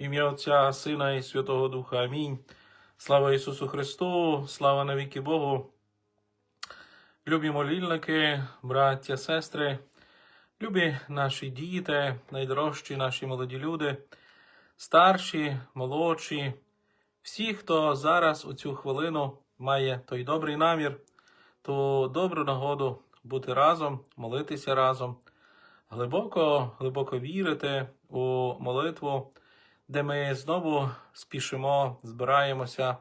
ім'я Отця, Сина і Святого Духа. Амінь. Слава Ісусу Христу, слава навіки Богу. Любі молільники, браття, сестри, любі наші діти, найдорожчі наші молоді люди, старші, молодші, всі, хто зараз у цю хвилину має той добрий намір, ту добру нагоду бути разом, молитися разом, глибоко, глибоко вірити у молитву, де ми знову спішимо, збираємося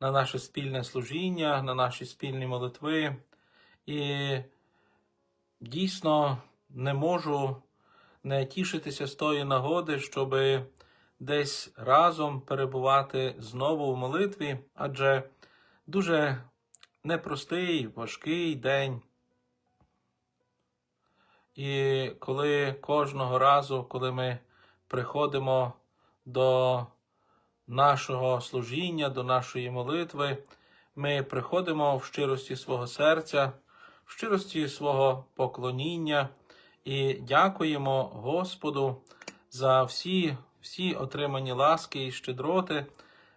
на наше спільне служіння, на наші спільні молитви. І дійсно не можу не тішитися з тої нагоди, щоб десь разом перебувати знову в молитві, адже дуже непростий, важкий день. І коли кожного разу, коли ми приходимо до нашого служіння, до нашої молитви, ми приходимо в щирості свого серця, в щирості свого поклоніння і дякуємо Господу за всі, всі отримані ласки і щедроти,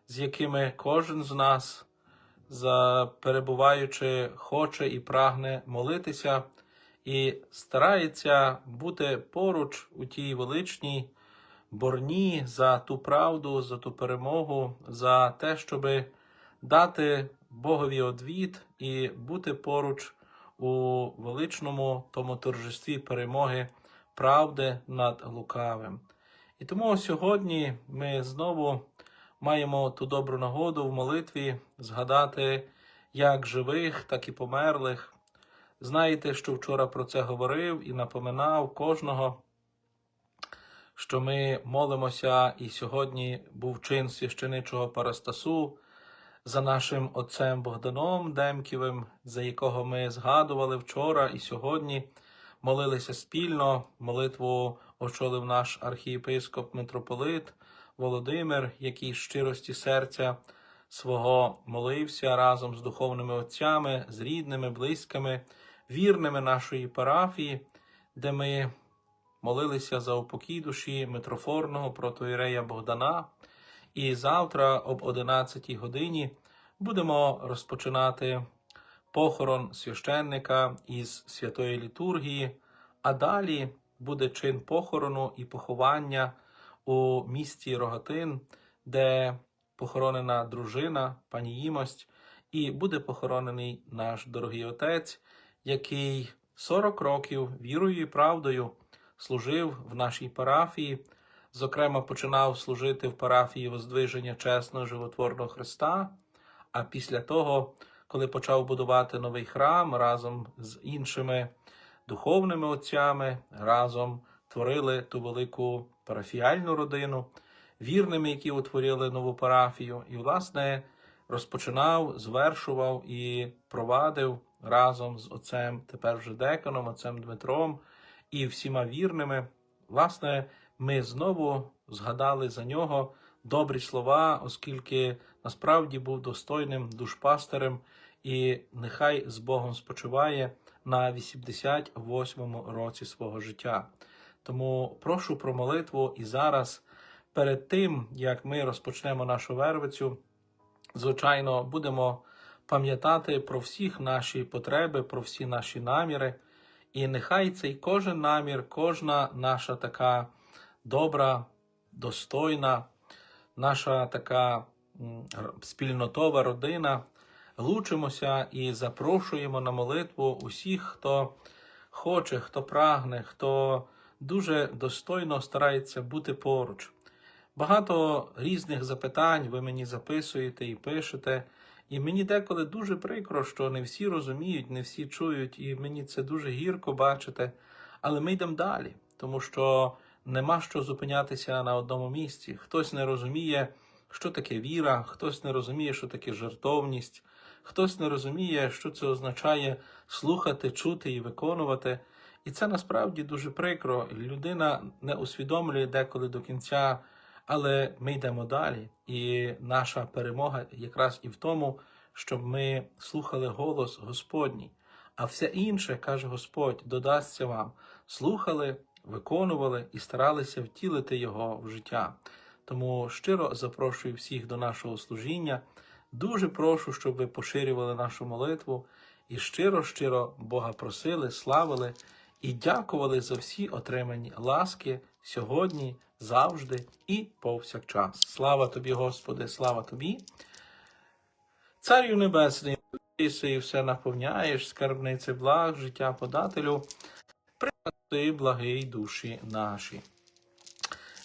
з якими кожен з нас, за перебуваючи, хоче і прагне молитися, і старається бути поруч у тій величній борні за ту правду, за ту перемогу, за те, щоби дати Богові одвід і бути поруч у величному тому торжестві перемоги правди над лукавим. І тому сьогодні ми знову маємо ту добру нагоду в молитві згадати як живих, так і померлих. Знаєте, що вчора про це говорив і напоминав кожного, що ми молимося, і сьогодні був чин священичого Парастасу за нашим отцем Богданом Демківим, за якого ми згадували вчора і сьогодні молилися спільно. Молитву очолив наш архієпископ митрополит Володимир, який з щирості серця свого молився разом з духовними отцями, з рідними, близькими, вірними нашої парафії, де ми молилися за упокій душі митрофорного протоірея Богдана. І завтра об 11 годині будемо розпочинати похорон священника із святої літургії, а далі буде чин похорону і поховання у місті Рогатин, де похоронена дружина, пані Їмость, і буде похоронений наш дорогий отець, який 40 років вірою і правдою служив в нашій парафії. Зокрема, починав служити в парафії Воздвиження чесного животворного Христа. А після того, коли почав будувати новий храм разом з іншими духовними отцями, разом творили ту велику парафіальну родину, вірними, які утворили нову парафію, і, власне, розпочинав, звершував і провадив разом з отцем, тепер вже деканом, отцем Дмитром і всіма вірними. Власне, ми знову згадали за нього добрі слова, оскільки насправді був достойним душпастерем, і нехай з Богом спочиває на 88-му році свого життя. Тому прошу про молитву і зараз, перед тим як ми розпочнемо нашу вервицю, звичайно, будемо пам'ятати про всіх наші потреби, про всі наші наміри. І нехай цей кожен намір, кожна наша така добра, достойна, наша така спільнотова родина. Лучимося і запрошуємо на молитву усіх, хто хоче, хто прагне, хто дуже достойно старається бути поруч. Багато різних запитань ви мені записуєте і пишете. І мені деколи дуже прикро, що не всі розуміють, не всі чують, і мені це дуже гірко бачити. Але ми йдемо далі, тому що нема що зупинятися на одному місці. Хтось не розуміє, що таке віра, хтось не розуміє, що таке жертовність, хтось не розуміє, що це означає слухати, чути і виконувати. І це насправді дуже прикро. Людина не усвідомлює деколи до кінця. Але ми йдемо далі, і наша перемога якраз і в тому, щоб ми слухали голос Господній. А все інше, каже Господь, додасться вам. Слухали, виконували і старалися втілити його в життя. Тому щиро запрошую всіх до нашого служіння. Дуже прошу, щоб ви поширювали нашу молитву і щиро-щиро Бога просили, славили і дякували за всі отримані ласки сьогодні, завжди і повсякчас. Слава тобі, Господи, слава тобі. Царю Небесний, і все наповняєш, скарбниці благ, життя подателю, приноси благий душі наші.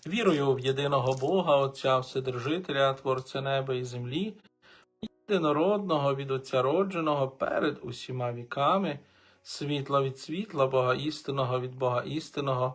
Вірую в єдиного Бога, Отця Вседержителя, Творця неба і землі, єдинородного від Отця родженого перед усіма віками, світла від світла, Бога істинного від Бога істинного,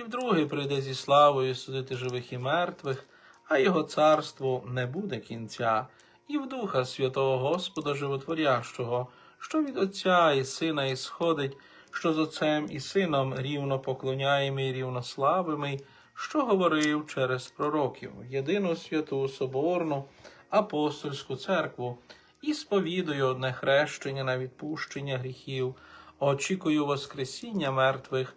і вдруге прийде зі славою судити живих і мертвих, а його царству не буде кінця. І в Духа Святого Господа Животворящого, що від Отця і Сина ісходить, що з Отцем і Сином рівно поклоняємий рівно славимий, що говорив через пророків, єдину святу Соборну, апостольську церкву, і сповідую одне хрещення на відпущення гріхів, очікую Воскресіння мертвих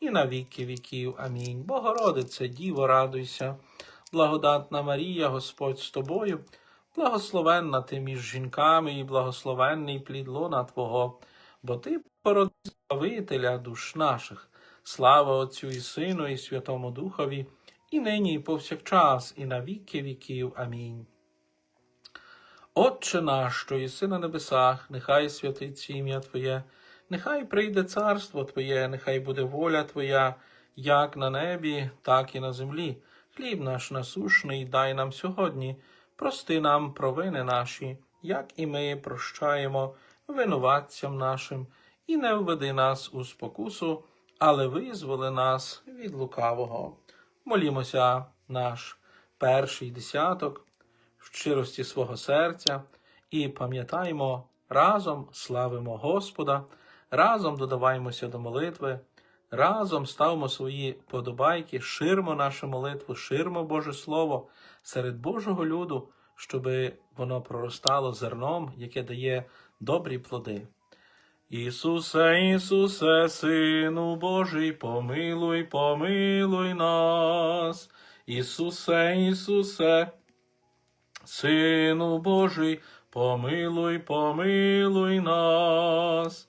і на віки віків. Амінь. Богородице, Діво, радуйся, благодатна Марія, Господь з тобою, благословенна ти між жінками, і благословенний плід лона Твого, бо Ти породив Збавителя душ наших, слава Отцю і Сину, і Святому Духові, і нині, і повсякчас, і на віки віків. Амінь. Отче наш, що єси на небесах, нехай святиться ім'я Твоє, нехай прийде царство Твоє, нехай буде воля Твоя, як на небі, так і на землі. Хліб наш насушний дай нам сьогодні, прости нам провини наші, як і ми прощаємо винуватцям нашим і не введи нас у спокусу, але визволи нас від лукавого. Молімося наш перший десяток в щирості свого серця і пам'ятаємо, разом славимо Господа, разом додаваємося до молитви, разом ставимо свої подобайки, ширмо нашу молитву, ширмо Боже Слово серед Божого люду, щоби воно проростало зерном, яке дає добрі плоди. Ісусе, Ісусе, Сину Божий, помилуй, помилуй нас. Ісусе, Ісусе, Сину Божий, помилуй, помилуй нас.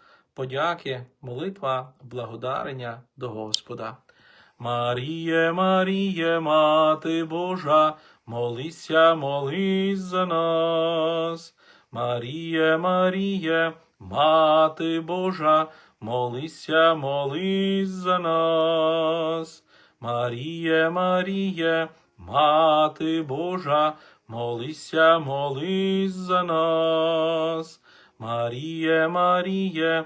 подяки, молитва благодарення до Господа. Маріє, Маріє, Мати Божа, молися, молись за нас. Маріє, Маріє, Мати Божа, молися, молись за нас. Маріє, Маріє, Мати Божа, молися, молись за нас. Маріє, Маріє,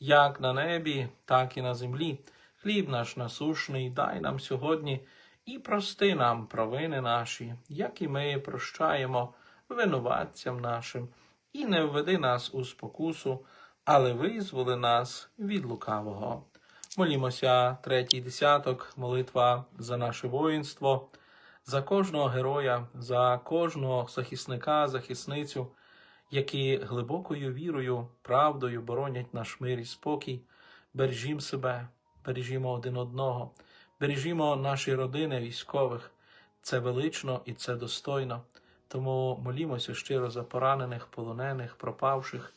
як на небі, так і на землі. Хліб наш насушний дай нам сьогодні і прости нам провини наші, як і ми прощаємо винуватцям нашим, і не введи нас у спокусу, але визволи нас від лукавого. Молімося, третій десяток, молитва за наше воїнство, за кожного героя, за кожного захисника, захисницю, які глибокою вірою, правдою боронять наш мир і спокій. Бережімо себе, бережімо один одного, бережімо наші родини військових. Це велично і це достойно. Тому молімося щиро за поранених, полонених, пропавших,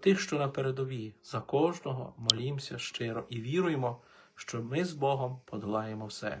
тих, що на передовій, за кожного молімося щиро і віруємо, що ми з Богом подолаємо все.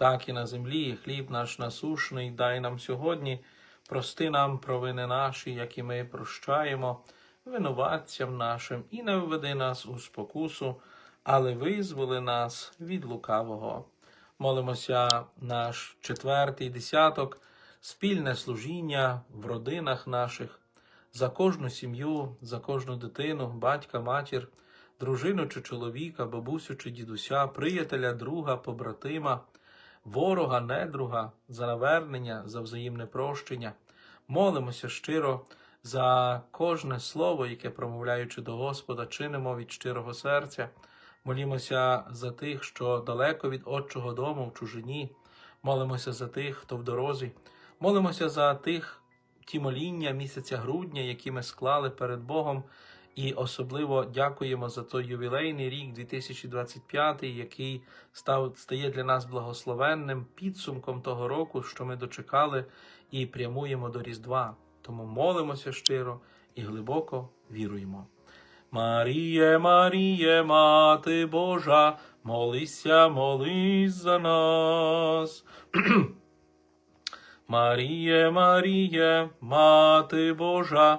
так і на землі. Хліб наш насушний, дай нам сьогодні, прости нам провини наші, як і ми прощаємо, винуватцям нашим, і не введи нас у спокусу, але визволи нас від лукавого. Молимося наш четвертий десяток, спільне служіння в родинах наших, за кожну сім'ю, за кожну дитину, батька, матір, дружину чи чоловіка, бабусю чи дідуся, приятеля, друга, побратима, ворога, недруга, за навернення, за взаємне прощення. Молимося щиро за кожне слово, яке, промовляючи до Господа, чинимо від щирого серця. Молімося за тих, що далеко від Отчого дому в чужині. Молимося за тих, хто в дорозі. Молимося за тих ті моління місяця грудня, які ми склали перед Богом. І особливо дякуємо за той ювілейний рік 2025, який став стає для нас благословенним підсумком того року, що ми дочекали і прямуємо до Різдва. Тому молимося щиро і глибоко віруємо. Маріє, Маріє, Мати Божа, молися, молись за нас. Маріє, Маріє, Мати Божа,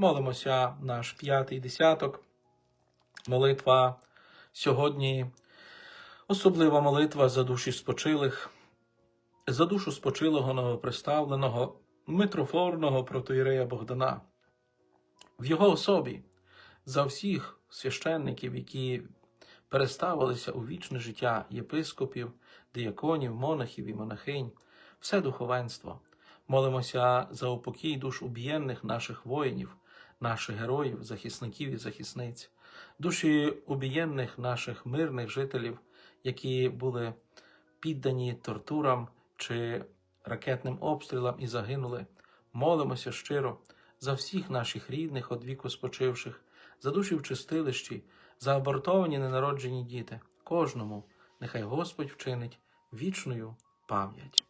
Молимося наш п'ятий десяток, молитва. Сьогодні, особлива молитва за душі спочилих, за душу спочилого новоприставленого митрофорного протоїрея Богдана, в його особі за всіх священників, які переставилися у вічне життя єпископів, дияконів, монахів і монахинь, все духовенство. Молимося за упокій душ убієнних наших воїнів, наших героїв, захисників і захисниць, душі убієнних наших мирних жителів, які були піддані тортурам чи ракетним обстрілам і загинули. Молимося щиро за всіх наших рідних, од віку спочивших, за душі в чистилищі, за абортовані ненароджені діти. Кожному нехай Господь вчинить вічною пам'ять.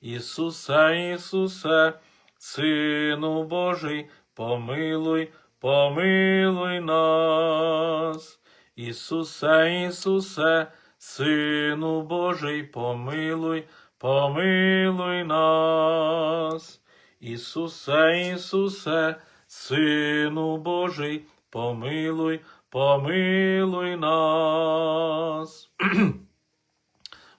Ісусе, Ісусе, Сину Божий, помилуй, помилуй нас. Ісусе, Ісусе, Сину Божий, помилуй, помилуй нас. Ісусе, Ісусе, Сину Божий, помилуй, помилуй нас.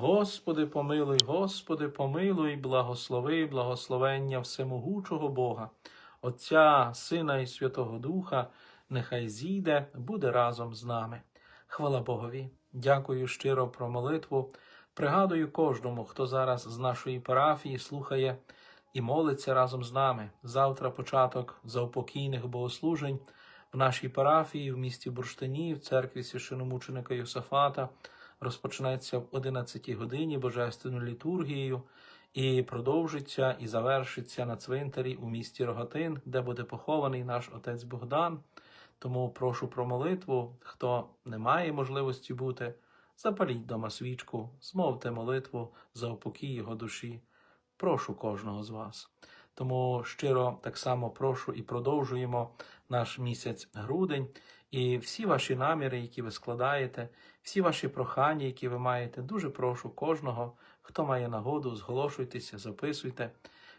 Господи, помилуй, Господи, помилуй, благослови, благословення всемогучого Бога, Отця, Сина і Святого Духа, нехай зійде, буде разом з нами. Хвала Богові. Дякую щиро про молитву. Пригадую кожному, хто зараз з нашої парафії слухає і молиться разом з нами. Завтра початок заупокійних богослужень в нашій парафії в місті Бурштині, в церкві священомученика Йосафата розпочнеться в 11 годині божественною літургією і продовжиться і завершиться на цвинтарі у місті Рогатин, де буде похований наш отець Богдан. Тому прошу про молитву. Хто не має можливості бути, запаліть дома свічку, змовте молитву за упокій його душі. Прошу кожного з вас. Тому щиро так само прошу і продовжуємо наш місяць грудень. І всі ваші наміри, які ви складаєте, всі ваші прохання, які ви маєте, дуже прошу кожного, хто має нагоду, зголошуйтеся, записуйте.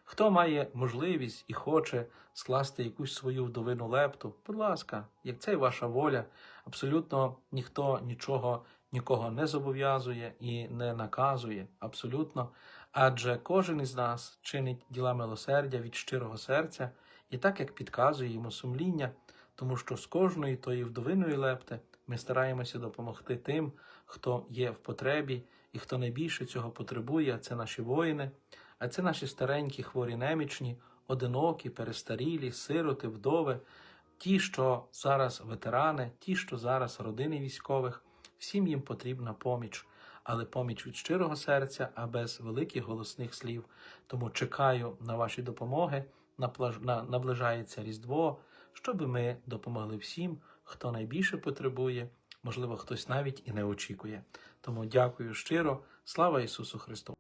Хто має можливість і хоче скласти якусь свою вдовину лепту, будь ласка, як це ваша воля, абсолютно ніхто нічого нікого не зобов'язує і не наказує. Абсолютно. Адже кожен із нас чинить діла милосердя від щирого серця і так як підказує йому сумління, тому що з кожної тої вдовиної лепти ми стараємося допомогти тим, хто є в потребі і хто найбільше цього потребує, а це наші воїни, а це наші старенькі, хворі немічні, одинокі, перестарілі, сироти, вдови, ті, що зараз ветерани, ті, що зараз родини військових, всім їм потрібна поміч. Але поміч від щирого серця, а без великих голосних слів. Тому чекаю на ваші допомоги. Наближається Різдво, щоб ми допомогли всім, хто найбільше потребує, можливо, хтось навіть і не очікує. Тому дякую щиро. Слава Ісусу Христу!